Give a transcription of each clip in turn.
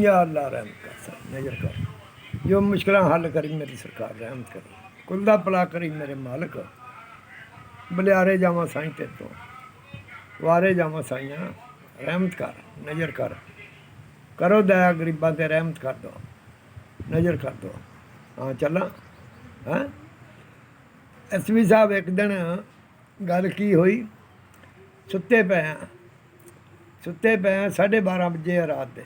ਯਾ ਅੱਲਾ ਰਹਿਮ ਕਰ ਨਜ਼ਰ ਕਰ। ਜੋ ਮੁਸ਼ਕਲਾਂ ਹੱਲ ਕਰੀ, ਮੇਰੀ ਸਰਕਾਰ ਰਹਿਮ ਕਰ। ਕੁੱਲ ਦਾ ਭਲਾ ਕਰੀ ਮੇਰੇ ਮਾਲਕ। ਬਲਿਆਰੇ ਜਾਵਾਂ ਸਾਈਂ ਤੇ ਤੋਂ। ਵਾਰੇ ਜਾਵਾਂ ਸਾਈਆਂ ਰਹਿਮਤ ਕਰ, ਨਜ਼ਰ ਕਰ। ਕਰੋ ਦਇਆ ਗਰੀਬਾਂ ਤੇ ਰਹਿਮਤ ਕਰ ਦੋ। ਨਜ਼ਰ ਕਰ ਦੋ। ਹਾਂ, ਚੱਲਾਂ। ਐਸ ਵੀ ਸਾਹਿਬ ਇੱਕ ਦਿਨ ਗੱਲ ਕੀ ਹੋਈ? ਸੁੱਤੇ ਪਏ ਸੁੱਤੇ ਪਏ 12:30 ਵਜੇ ਰਾਤ ਦੇ।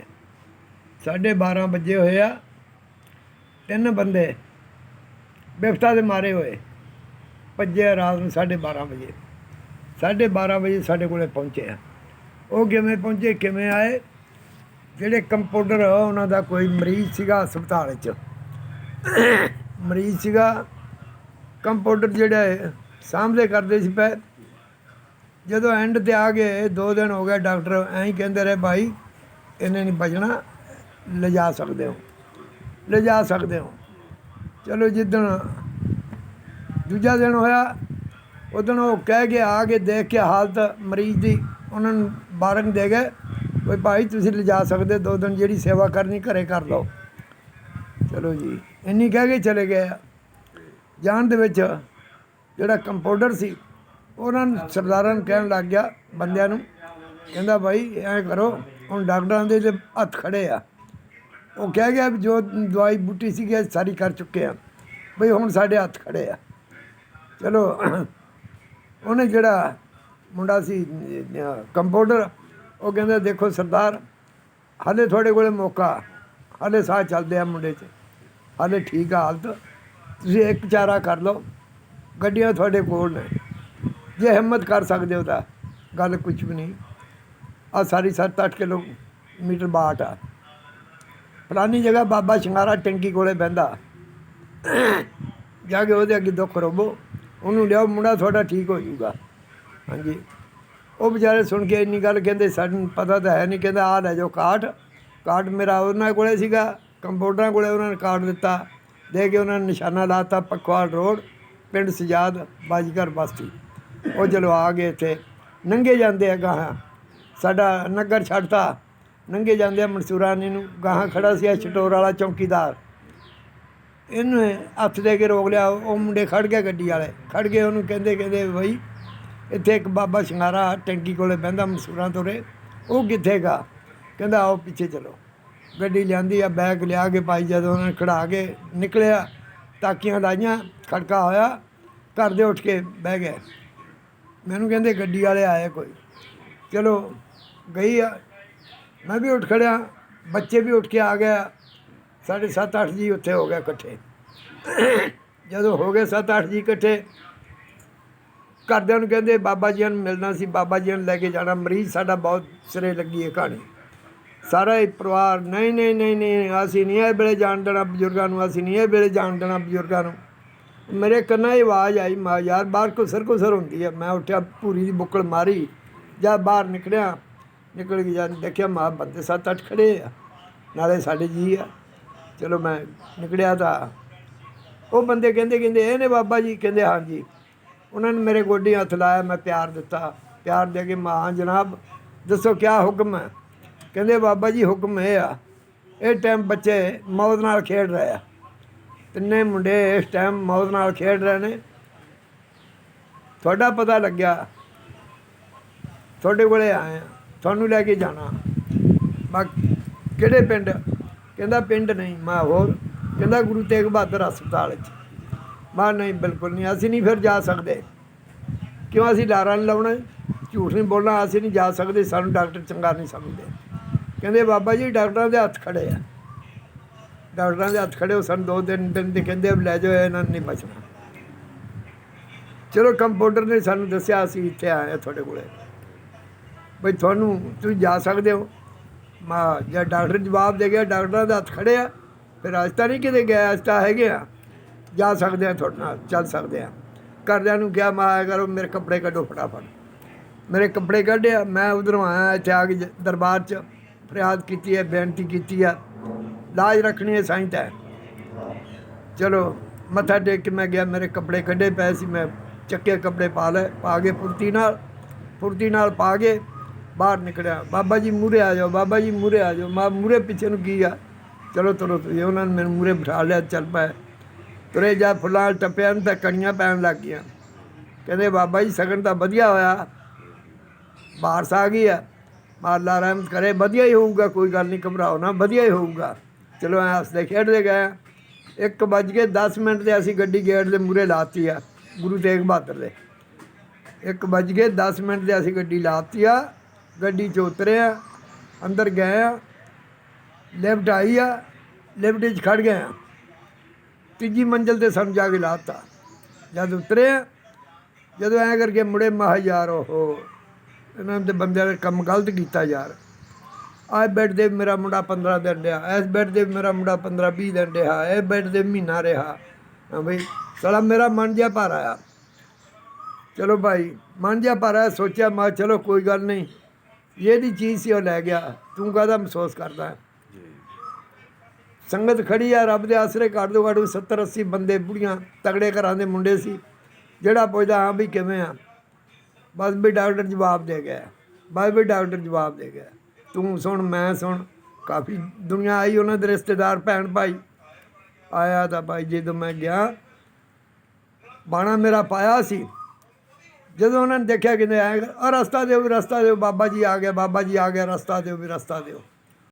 12:30 ਵਜੇ ਹੋਏ ਆ। ਤਿੰਨ ਬੰਦੇ ਬਿਫਤਾ ਦੇ ਮਾਰੇ ਹੋਏ। ਭੱਜੇ ਰਾਤ ਨੂੰ 12:30 ਵਜੇ। 12:30 ਵਜੇ ਸਾਡੇ ਕੋਲੇ ਪਹੁੰਚੇ ਆ। ਉਹ ਕਿਵੇਂ ਪਹੁੰਚੇ ਕਿਵੇਂ ਆਏ? ਜਿਹੜੇ ਕੰਪਾਊਂਡਰ ਉਹਨਾਂ ਦਾ ਕੋਈ ਮਰੀਜ਼ ਸੀਗਾ ਹਸਪਤਾਲ 'ਚ। ਮਰੀਜ਼ ਸੀਗਾ। ਕੰਪਾਊਂਡਰ ਜਿਹੜਾ ਹੈ, ਸਾਹਮਣੇ ਕਰਦੇ ਸੀ ਪੈ। ਜਦੋਂ ਐਂਡ ਤੇ ਆ ਗਏ ਦੋ ਦਿਨ ਹੋ ਗਏ ਡਾਕਟਰ ਐਂ ਹੀ ਕਹਿੰਦੇ ਰਹੇ ਭਾਈ ਇਹਨੇ ਨਹੀਂ ਬਚਣਾ ਲਿਜਾ ਸਕਦੇ ਹੋ। ਲਿਜਾ ਸਕਦੇ ਹੋ। ਚਲੋ ਜਿੱਦਣ ਦੂਜਾ ਦਿਨ ਹੋਇਆ, ਉਦੋਂ ਉਹ ਕਹਿ ਕੇ ਆ ਕੇ ਦੇਖ ਕੇ ਹਾਲਤ ਮਰੀਜ਼ ਦੀ ਉਹਨਾਂ ਨੂੰ ਬਾਰਨ ਦੇ ਗਏ, ਵੀ ਭਾਈ ਤੁਸੀਂ ਲਿਜਾ ਸਕਦੇ ਦੋ ਦਿਨ ਜਿਹੜੀ ਸੇਵਾ ਕਰਨੀ ਘਰੇ ਕਰ ਲਓ। ਚਲੋ ਜੀ, ਇੰਨੀ ਕਹਿ ਕੇ ਚਲੇ ਗਏ ਆ। ਜਾਣ ਦੇ ਵਿੱਚ ਜਿਹੜਾ ਕੰਪਾਊਂਡਰ ਸੀ, ਉਹਨਾਂ ਨੂੰ ਸਰਦਾਰਾਂ ਨੂੰ ਕਹਿਣ ਲੱਗ ਗਿਆ ਬੰਦਿਆਂ ਨੂੰ, ਕਹਿੰਦਾ ਭਾਈ ਐਂ ਕਰੋ, ਹੁਣ ਡਾਕਟਰਾਂ ਦੇ ਹੱਥ ਖੜੇ ਆ। ਉਹ ਕਹਿ ਗਿਆ ਵੀ ਜੋ ਦਵਾਈ ਬੂਟੀ ਸੀਗੀ, ਅਸੀਂ ਸਾਰੀ ਕਰ ਚੁੱਕੇ ਆ ਬਈ ਹੁਣ ਸਾਡੇ ਹੱਥ ਖੜੇ ਆ। ਚਲੋ, ਉਹਨੇ ਜਿਹੜਾ ਮੁੰਡਾ ਸੀ ਕੰਪਾਊਂਡਰ ਉਹ ਕਹਿੰਦਾ, ਦੇਖੋ ਸਰਦਾਰ, ਹਾਲੇ ਤੁਹਾਡੇ ਕੋਲੇ ਮੌਕਾ। ਹਾਲੇ ਸਾਹ ਚੱਲਦੇ ਆ ਮੁੰਡੇ 'ਚ। ਹਾਲੇ ਠੀਕ ਆ ਹਾਲਤ। ਤੁਸੀਂ ਇੱਕ ਚਾਰਾ ਕਰ ਲਓ। ਗੱਡੀਆਂ ਤੁਹਾਡੇ ਕੋਲ ਨੇ। ਜੇ ਹਿੰਮਤ ਕਰ ਸਕਦੇ ਹੋ ਤਾਂ। ਗੱਲ ਕੁਝ ਵੀ ਨਹੀਂ। ਆ ਸਾਰੀ 7-8 ਕਿਲੋਮੀਟਰ ਬਾਟ ਆ। ਫਲਾਨੀ ਜਗ੍ਹਾ ਬਾਬਾ ਸ਼ਿੰਗਾਰਾ ਟੈਂਕੀ ਕੋਲੇ ਬਹਿੰਦਾ। ਜਾ ਕੇ ਉਹਦੇ ਅੱਗੇ ਦੁੱਖ ਰੋਬੋ ਉਹਨੂੰ ਲਿਆਓ, ਮੁੰਡਾ ਤੁਹਾਡਾ ਠੀਕ ਹੋ ਜਾਊਗਾ। ਹਾਂਜੀ। ਉਹ ਵਿਚਾਰੇ ਸੁਣ ਕੇ ਇੰਨੀ ਗੱਲ ਕਹਿੰਦੇ, ਸਾਨੂੰ ਪਤਾ ਤਾਂ ਹੈ ਨਹੀਂ, ਕਹਿੰਦਾ, ਆਹ ਲੈ ਜੋ ਕਾਰਡ। ਕਾਰਡ ਮੇਰਾ ਉਹਨਾਂ ਕੋਲੇ ਸੀਗਾ, ਕੰਪਿਊਟਰਾਂ ਕੋਲੇ ਉਹਨਾਂ ਨੇ ਕਾਰਡ ਦਿੱਤਾ। ਦੇ ਕੇ ਉਹਨਾਂ ਨੇ ਨਿਸ਼ਾਨਾ ਲਾਤਾ ਪਖਵਾਲ ਰੋਡ, ਪਿੰਡ ਸਜਾਦ, ਬਾਜੀਗਰ ਬਸਤੀ। ਉਹ ਚਲੋ ਆ ਗਏ ਇੱਥੇ ਨੰਗੇ ਜਾਂਦੇ ਆ ਗਾਹਾਂ। ਸਾਡਾ ਨਗਰ ਛੱਡਤਾ। ਨੰਗੇ ਜਾਂਦੇ ਆ ਮਨਸੂਰਾਨੀ ਨੂੰ, ਗਾਹਾਂ ਖੜਾ ਸੀ ਆ ਛਟੋਰ ਵਾਲਾ ਚੌਕੀਦਾਰ। ਇਹਨੇ ਹੱਥ ਦੇ ਕੇ ਰੋਕ ਲਿਆ, ਉਹ ਮੁੰਡੇ ਖੜ ਗਏ ਗੱਡੀ ਵਾਲੇ। ਖੜ ਗਏ, ਉਹਨੂੰ ਕਹਿੰਦੇ ਕਹਿੰਦੇ ਬਈ, ਇੱਥੇ ਇੱਕ ਬਾਬਾ ਸ਼ਿੰਗਾਰਾ ਟੈਂਕੀ ਕੋਲੇ ਬਹਿੰਦਾ ਮਨਸੂਰਾਂ ਤੋਰੇ। ਉਹ ਕਿੱਥੇ ਗਾ? ਕਹਿੰਦਾ, ਆਓ ਪਿੱਛੇ ਚਲੋ। ਗੱਡੀ ਲਿਆਂਦੀ ਆ, ਬੈਗ ਲਿਆ ਕੇ ਪਾਈ, ਜਦੋਂ ਉਹਨਾਂ ਨੇ ਖੜਾ ਕੇ ਨਿਕਲਿਆ, ਤਾਕੀਆਂ ਲਾਈਆਂ, ਖੜਕਾ ਹੋਇਆ, ਘਰ ਦੇ ਉੱਠ ਕੇ ਬਹਿ ਗਏ। ਮੈਨੂੰ ਕਹਿੰਦੇ, ਗੱਡੀ ਵਾਲੇ ਆਏ ਕੋਈ। ਚਲੋ, ਗਈ ਆ ਮੈਂ ਵੀ ਉੱਠ ਖੜਿਆ, ਬੱਚੇ ਵੀ ਉੱਠ ਕੇ ਆ ਗਏ। ਸਾਡੇ 7-8 ਜੀ ਉੱਥੇ ਹੋ ਗਏ ਇਕੱਠੇ। ਜਦੋਂ ਹੋ ਗਏ 7-8 ਜੀ ਇਕੱਠੇ, ਘਰਦਿਆਂ ਨੂੰ ਕਹਿੰਦੇ, ਬਾਬਾ ਜੀ ਨੂੰ ਮਿਲਣਾ ਸੀ, ਬਾਬਾ ਜੀ ਨੂੰ ਲੈ ਕੇ ਜਾਣਾ। ਮਰੀਜ਼ ਸਾਡਾ ਬਹੁਤ ਸਿਰੇ ਲੱਗੀ ਹੈ ਕਹਾਣੀ ਸਾਰਾ ਹੀ ਪਰਿਵਾਰ, ਨਹੀਂ ਨਹੀਂ ਨਹੀਂ ਨਹੀਂ, ਅਸੀਂ ਨਹੀਂ ਇਹ ਵੇਲੇ ਜਾਣ ਦੇਣਾ ਬਜ਼ੁਰਗਾਂ ਨੂੰ, ਅਸੀਂ ਨਹੀਂ ਇਹ ਵੇਲੇ ਜਾਣ ਦੇਣਾ ਬਜ਼ੁਰਗਾਂ ਨੂੰ। ਮੇਰੇ ਕੰਨਾਂ 'ਚ ਆਵਾਜ਼ ਆਈ, ਮਾ ਯਾਰ, ਬਾਹਰ ਕੁਸਰ ਕੁਸਰ ਹੁੰਦੀ ਹੈ। ਮੈਂ ਉੱਠਿਆ ਪੂਰੀ ਦੀ ਬੁੱਕਲ ਮਾਰੀ ਜਦ ਬਾਹਰ ਨਿਕਲਿਆ ਨਿਕਲ ਕੇ ਜਦ, ਦੇਖਿਆ ਮਾਂ ਬੰਦੇ ਸੱਤ ਅੱਠ ਖੜੇ ਆ, ਨਾਲੇ ਸਾਡੇ ਜੀ ਆ। ਚਲੋ ਮੈਂ ਨਿਕਲਿਆ ਤਾਂ, ਉਹ ਬੰਦੇ ਕਹਿੰਦੇ ਕਹਿੰਦੇ, ਇਹ ਨੇ ਬਾਬਾ ਜੀ, ਕਹਿੰਦੇ, ਹਾਂ ਜੀ। ਉਹਨਾਂ ਨੇ ਮੇਰੇ ਗੋਡੀ ਹੱਥ ਲਾਇਆ, ਮੈਂ ਪਿਆਰ ਦਿੱਤਾ। ਪਿਆਰ ਦੇ ਕੇ ਮਾਂ ਜਨਾਬ, ਦੱਸੋ ਕੀ ਹੁਕਮ ਹੈ? ਕਹਿੰਦੇ, ਬਾਬਾ ਜੀ, ਹੁਕਮ ਇਹ ਆ, ਇਹ ਟਾਈਮ ਬੱਚੇ ਮੌਤ ਨਾਲ ਖੇਡ ਰਹੇ ਆ। ਤਿੰਨੇ ਮੁੰਡੇ ਇਸ ਟਾਈਮ ਮੌਤ ਨਾਲ ਖੇਡ ਰਹੇ ਨੇ। ਤੁਹਾਡਾ ਪਤਾ ਲੱਗਿਆ, ਤੁਹਾਡੇ ਕੋਲੇ ਆਏ ਆ। ਤੁਹਾਨੂੰ ਲੈ ਕੇ ਜਾਣਾ। ਮੈਂ ਕਿਹੜੇ ਪਿੰਡ? ਕਹਿੰਦਾ ਪਿੰਡ ਨਹੀਂ, ਮੈਂ ਹੋਰ। ਕਹਿੰਦਾ ਗੁਰੂ ਤੇਗ ਬਹਾਦਰ ਹਸਪਤਾਲ ਵਿੱਚ ਮੈਂ ਨਹੀਂ, ਬਿਲਕੁਲ ਨਹੀਂ, ਅਸੀਂ ਨਹੀਂ ਫਿਰ ਜਾ ਸਕਦੇ। ਕਿਉਂ ਅਸੀਂ ਲਾਰਾ ਨਹੀਂ ਲਾਉਣਾ? ਝੂਠ ਨਹੀਂ ਬੋਲਣਾ, ਅਸੀਂ ਨਹੀਂ ਜਾ ਸਕਦੇ। ਸਾਨੂੰ ਡਾਕਟਰ ਚੰਗਾ ਨਹੀਂ ਸਮਝਦੇ। ਕਹਿੰਦੇ, ਬਾਬਾ ਜੀ, ਡਾਕਟਰਾਂ ਦੇ ਹੱਥ ਖੜੇ ਆ। ਡਾਕਟਰਾਂ ਦੇ ਹੱਥ ਖੜੇ ਹੋ ਸਾਨੂੰ ਦੋ ਦਿਨ ਦਿਨ ਦੇ ਕਹਿੰਦੇ ਲੈ ਜਾਓ, ਇਹਨਾਂ ਨੂੰ ਨਹੀਂ ਬਚਣਾ। ਚਲੋ ਕੰਪਾਊਂਡਰ ਨੇ ਸਾਨੂੰ ਦੱਸਿਆ, ਅਸੀਂ ਇੱਥੇ ਆਏ ਹਾਂ ਤੁਹਾਡੇ ਕੋਲੇ। ਬਈ ਤੁਹਾਨੂੰ ਤੁਸੀਂ ਜਾ ਸਕਦੇ ਹੋ। ਮਾ ਜੇ ਡਾਕਟਰ ਜਵਾਬ ਦੇ ਗਿਆ, ਡਾਕਟਰਾਂ ਦੇ ਹੱਥ ਖੜੇ ਆ। ਫਿਰ ਅੱਜ ਤਾਂ ਨਹੀਂ ਕਿਤੇ ਗਿਆ, ਅੱਜ ਤਾਂ ਹੈਗੇ ਆ। ਜਾ ਸਕਦੇ ਆ ਤੁਹਾਡੇ ਨਾਲ, ਚੱਲ ਸਕਦੇ ਆ। ਘਰਦਿਆਂ ਨੂੰ ਕਿਹਾ, ਮੈਂ ਕਰੋ, ਮੇਰੇ ਕੱਪੜੇ ਕੱਢੋ ਫਟਾਫਟ। ਮੇਰੇ ਕੱਪੜੇ ਕੱਢਿਆ ਮੈਂ ਉਧਰੋਂ ਆਇਆ ਇੱਥੇ ਆ ਕੇ ਦਰਬਾਰ 'ਚ, ਫਰਿਆਦ ਕੀਤੀ ਹੈ ਬੇਨਤੀ ਕੀਤੀ ਹੈ ਲਾਜ ਰੱਖਣੀ ਹੈ ਸਾਈਂ ਤਾਂ। ਚਲੋ, ਮੱਥਾ ਟੇਕ ਕੇ ਮੈਂ ਗਿਆ, ਮੇਰੇ ਕੱਪੜੇ ਕੱਢੇ ਪਏ ਸੀ, ਮੈਂ ਚੱਕੇ ਕੱਪੜੇ ਪਾ ਲਏ, ਪਾ ਕੇ ਫੁਰਤੀ ਨਾਲ ਫੁਰਤੀ ਨਾਲ ਪਾ ਕੇ ਬਾਹਰ ਨਿਕਲਿਆ, ਬਾਬਾ ਜੀ ਮੂਰੇ ਆ ਜਾਓ, ਬਾਬਾ ਜੀ ਮੂਰੇ ਆ ਜਾਓ, ਮਾ ਮੂਰੇ ਪਿੱਛੇ ਨੂੰ ਕੀ ਆ? ਚਲੋ ਤੁਰੋ ਤੁਸੀਂ, ਉਹਨਾਂ ਨੇ ਮੈਨੂੰ ਮੂਰੇ ਬਿਠਾ ਲਿਆ, ਚੱਲ ਪਏ। ਤੁਰੇ ਜਾ ਫੁੱਲਾਂ ਟੱਪਿਆਂ ਨੂੰ ਤਾਂ ਕਣੀਆਂ ਪੈਣ ਲੱਗ ਗਈਆਂ। ਕਹਿੰਦੇ ਬਾਬਾ ਜੀ ਸਗਨ ਤਾਂ ਵਧੀਆ ਹੋਇਆ, ਬਾਰਸ ਆ ਗਈ ਆ। ਮਾਲਾ ਰਹਿਮਤ ਕਰੇ, ਵਧੀਆ ਹੀ ਹੋਊਗਾ, ਕੋਈ ਗੱਲ ਨਹੀਂ, ਘਬਰਾਓ ਨਾ, ਵਧੀਆ ਹੀ ਹੋਊਗਾ। ਚਲੋ ਐ ਹੱਸਦੇ ਖੇਡਦੇ ਗਏ ਇੱਕ ਵੱਜ ਕੇ 10 ਮਿੰਟ ਤੇ ਅਸੀਂ ਗੱਡੀ ਗੇਟ ਦੇ ਮੂਰੇ ਲਾਤੀ ਆ, ਗੁਰੂ ਤੇਗ ਬਹਾਦਰ ਦੇ। ਇੱਕ ਵੱਜ ਕੇ 10 ਮਿੰਟ ਤੇ ਅਸੀਂ ਗੱਡੀ ਲਾਤੀ ਆ ਗੱਡੀ 'ਚ ਉਤਰਿਆ ਅੰਦਰ ਗਏ ਆ ਲੈਫਟ ਆਈ ਆ ਲਿਫਟ 'ਚ ਖੜ ਗਏ ਆ। ਤੀਜੀ ਮੰਜ਼ਲ ਤੇ ਸਾਨੂੰ ਜਾ ਕੇ ਲਾਤਾ ਜਦ ਉਤਰੇ ਆ, ਜਦੋਂ ਐ ਕਰਕੇ ਮੁੜੇ ਮਹਾ ਯਾਰ ਉਹ ਇਹਨਾਂ ਦੇ ਬੰਦਿਆਂ ਨੇ ਕੰਮ ਗਲਤ ਕੀਤਾ ਯਾਰ। ਆਹ ਬੈੱਡ ਦੇ ਮੇਰਾ ਮੁੰਡਾ 15 ਦਿਨ ਰਿਹਾ, ਇਸ ਬੈੱਡ ਦੇ ਮੇਰਾ ਮੁੰਡਾ 15 20 ਦਿਨ ਰਿਹਾ, ਇਹ ਬੈੱਡ ਦੇ ਮਹੀਨਾ ਰਿਹਾ। ਹਾਂ ਬਈ, ਸਾਲਾ ਮੇਰਾ ਮਨ ਜਿਹਾ ਭਰ ਆਇਆ ਚਲੋ ਭਾਈ, ਮਨ ਜਿਹਾ ਭਰ ਆਇਆ ਸੋਚਿਆ, ਮੈਂ ਚਲੋ ਕੋਈ ਗੱਲ ਨਹੀਂ ਇਹਦੀ ਚੀਜ਼ ਸੀ, ਉਹ ਲੈ ਗਿਆ। ਤੂੰ ਕਾਹਦਾ ਮਹਿਸੂਸ ਕਰਦਾ? ਸੰਗਤ ਖੜੀ ਆ, ਰੱਬ ਦੇ ਆਸਰੇ ਘੱਟ ਤੋਂ ਘੱਟ 70 80 ਬੰਦੇ, ਬੁੜੀਆਂ, ਤਗੜੇ ਘਰਾਂ ਦੇ ਮੁੰਡੇ ਸੀ। ਜਿਹੜਾ ਪੁੱਛਦਾ, ਹਾਂ ਵੀ ਕਿਵੇਂ ਆ? ਬਸ ਵੀ ਡਾਕਟਰ ਜਵਾਬ ਦੇ ਗਿਆ। ਬਸ ਵੀ ਡਾਕਟਰ ਜਵਾਬ ਦੇ ਗਿਆ। ਤੂੰ ਸੁਣ, ਮੈਂ ਸੁਣ। ਕਾਫੀ ਦੁਨੀਆ ਆਈ, ਉਹਨਾਂ ਦੇ ਰਿਸ਼ਤੇਦਾਰ, ਭੈਣ ਭਾਈ। ਆਇਆ ਤਾਂ ਭਾਈ, ਜਦੋਂ ਮੈਂ ਗਿਆ, ਬਾਣਾ ਮੇਰਾ ਪਾਇਆ ਸੀ। ਜਦੋਂ ਉਹਨਾਂ ਨੇ ਦੇਖਿਆ ਕਿ ਆ ਰਸਤਾ ਦਿਓ, ਵੀ ਰਸਤਾ ਦਿਓ, ਬਾਬਾ ਜੀ ਆ ਗਿਆ, ਬਾਬਾ ਜੀ ਆ ਗਿਆ, ਰਸਤਾ ਦਿਓ, ਵੀ ਰਸਤਾ ਦਿਓ।